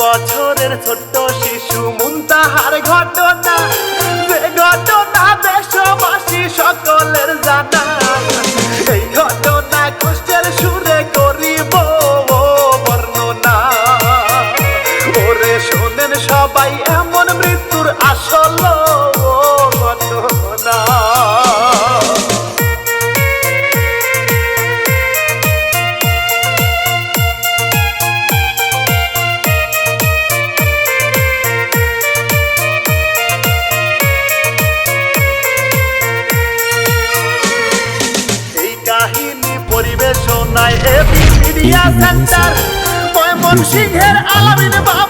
বছরের ছোট্ট শিশু মুন্তাহার ঘটনা, যে ঘটনা দেশবাসী সকলের জানা। এই ঘটনা কষ্টের সুরে করিব বর্ণনা। ওরে শোনেন সবাই, এমন মৃত্যুর আসল ময়মন সিংহের আলামিন বা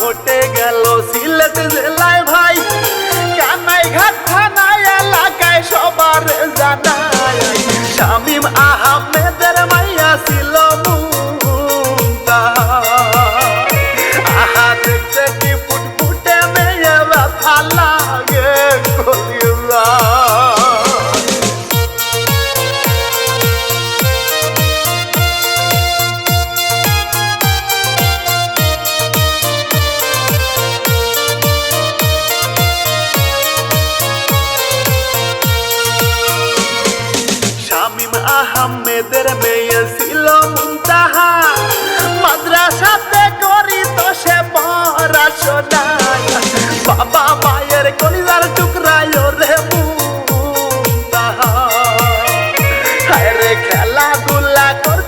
ঘটে গেল। সিলেট জেলায় ভাই, কানাই ঘাট থানায় এলাকায় সবার জানায় শামিম আহমেদের মাইয়া ছিল সোনায় বাবা মায়ের কলিজার টুকরায় রে মুন্দা খেলাধুলা কর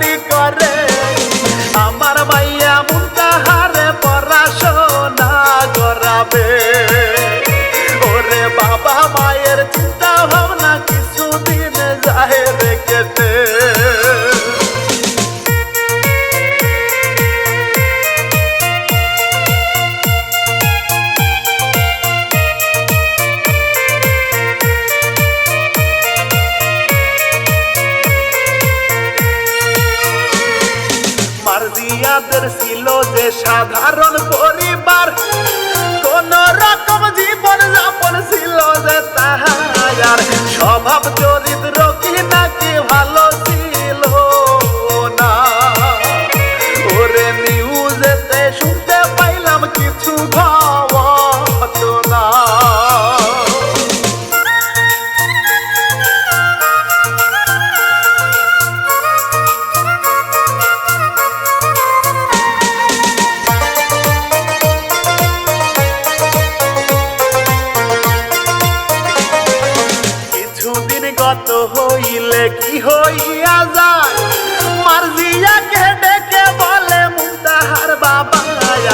করে। সাধারণ পরিবার কোন রকম জীবন যাপন ছিল যে তাহার। স্বভাব চরিত্র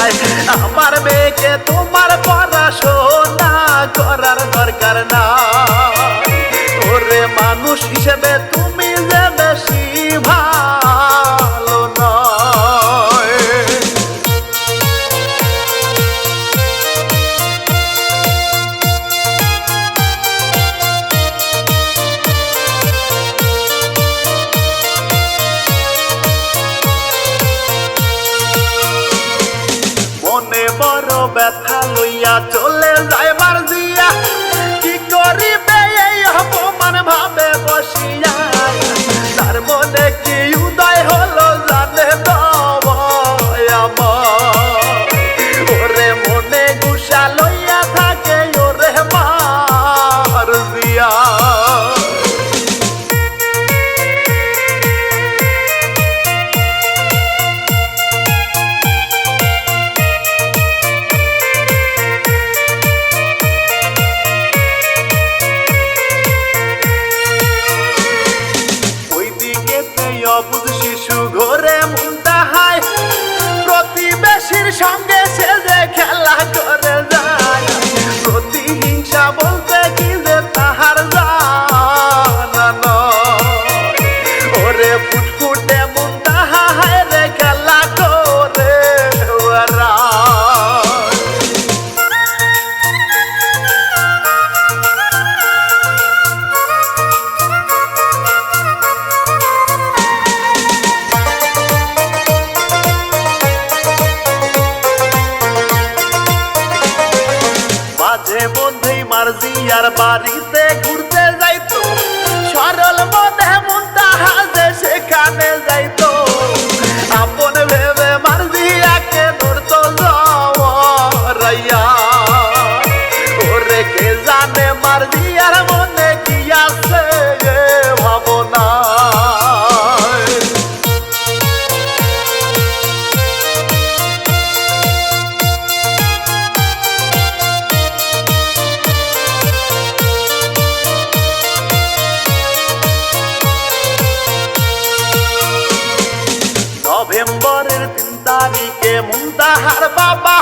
আয়, আমার মেয়েকে তোমার পড়াশোনা করার দরকার না। ওরে মানুষ হিসেবে তুমি যে বেশি ভালো ব্যথা মাঝে মধ্যেই মার্জিয়ার বাড়িতে ঘুরতে যাইতো। সরল মনে মন তাহা যে সেখানে যাইতো। মুন্তাহার বাবা।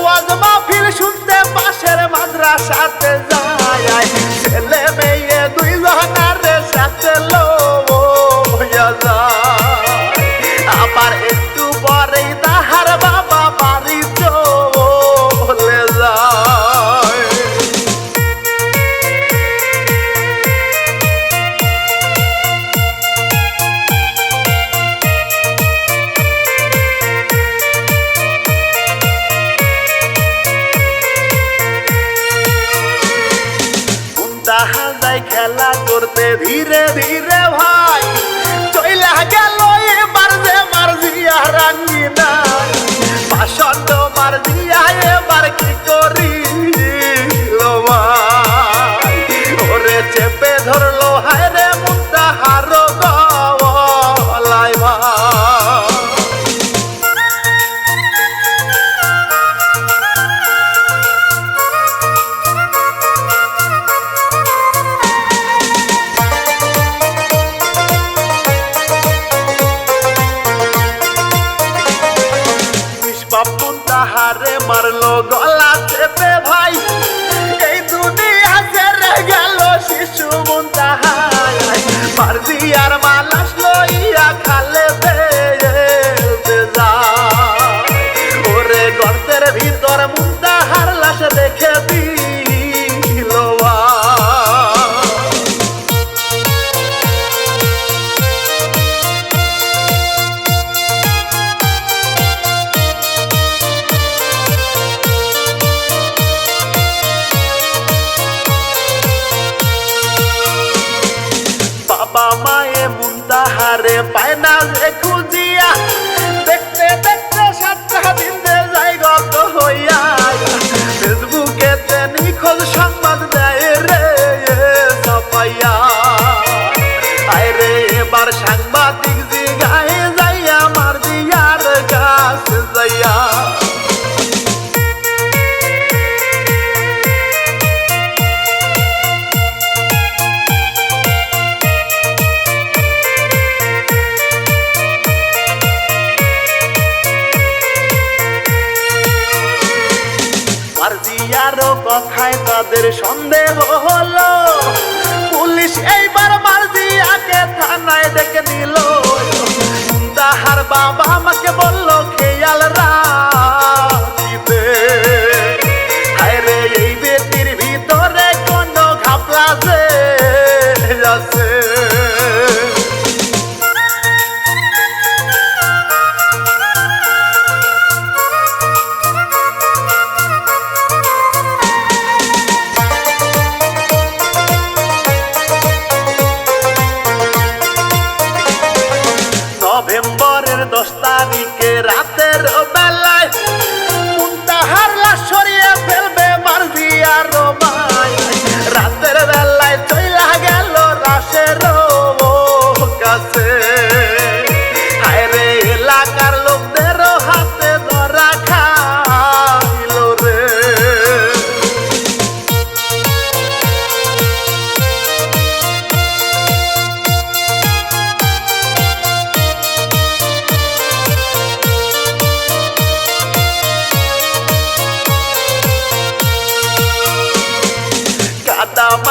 ওয়াজ মাহফিল শুনতে পাশের মাদ্রাসাতে যায়। ছেলে মেয়ে দুই জনার সাথে লইয়া করতে ধীরে ধীরে ভাই। চইলা গেল এবার যে মার্জিয়া রাঙ্গিনা বাসন্ত মার্জিয়া এবার কি করি? গর্তের ভিতর মার্জিয়ারও কথায় তাদের সন্দেহ হলো। পুলিশ এইবার মার্জিয়াকে থানায় ডেকে নিল। তাহার বাবা আমাকে বলল, খেয়াল রে, এই বেটির ভিতরে কোনো ঘাপলা যে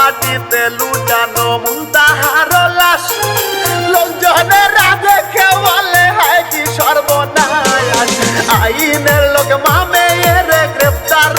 মাটিতে লুটানো মুন্তাহার লাশ। লোকজনের রাজে খেওয়ালে হয় কি সর্বনাশ। আইনের লোক মামে এর গ্রেপ্তার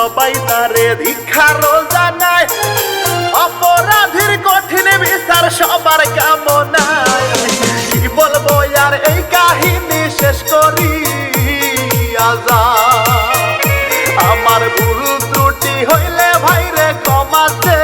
সবাই তারে ধিক্ষারও জানায় অপরাধীর কঠিন বিচার সবার কামনায়। কি বলব আর এই কাহিনী শেষ করি আজা আমার ভুল ত্রুটি হইলে ভাইরে কমাতে